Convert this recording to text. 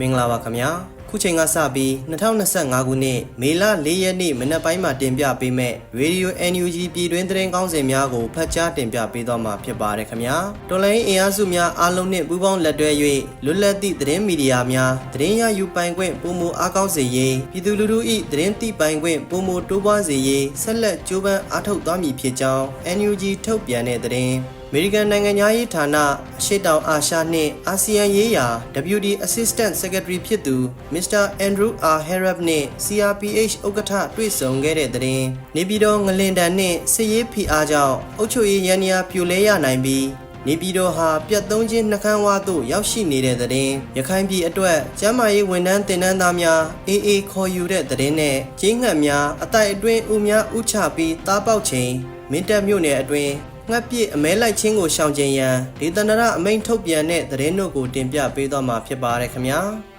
မင်္ဂလာပါခင်ဗျာခုချိန်ကစပြီး2025ခုနှစ်မေလ4ရက်နေ့မနက်ပိုင်းမှာတင်ပြပေးမဲ့ Radio NUG ပြည်တွင်းသတင်းကောင်းစင်များကိုဖတ်ကြားတင်ပြပေးသွားမှာဖြစ်ပါတယ်ခင်ဗျာတော်လိုင်းအင်အားစုများအားလုံးနှင့်ပူးပေါင်းလက်တွဲ၍လွတ်လပ်သည့်သတင်းမီဒီယာများသတင်းရယူပိုင်ခွင့်ပုံမအားကောင်းစေရေးပြည်သူလူထု၏သတင်းသိပိုင်ခွင့်ပုံမတိုးပွားစေရေးဆက်လက်ကြိုးပမ်းအားထုတ်သွားမည်ဖြစ်ကြောင်း NUG ထုတ်ပြန်တဲ့သတင်းအ မေရိကန်နိုင်ငံသားရေးဌာနအရှေ့တောင်အာရှနှင့်အာဆီယံရေးရာ WD Assistant Secretary ဖြစ်သူ Mr. Andrew R. Harrop နှင့် CRPH ဥက္ကဋ္ဌတွေ့ဆုံခဲ့တဲ့တဲ့တင်နေပြည်တော်ငလင်တန်နှင့်စစ်ရေးဖိအားကြောင့်အုပ်ချုပ်ရေးရန်ရာပြိုလဲရနိုင်ပြီးနေပြည်တော်ဟာပြတ်သုံးခြင်းနှကန်းဝါသို့ရောက်ရှိနေတဲ့တဲ့တင်ရခိုင်ပြည်အတွက်ကျမ်းမာရေးဝန်ထမ်းတင်နန်းသားများအေးအေးခေါ်ယူတဲ့တဲ့တင်နဲ့ကျင်းငံများအတိုက်အတွင်းဦးများဥချပြီးတားပေါက်ချိန်မင်းတပ်မြို့နယ်အတွင်း ငှက်ပြစ်အမဲလိုက်ချင်းကိုရှောင်ကျဉ်ရန်ဒေသန္တရအမိန့်ထုတ်ပြန်တဲ့သတင်းတို့ကိုတင်ပြပေးသွားမှာဖြစ်ပါတယ်ခင်ဗျာ။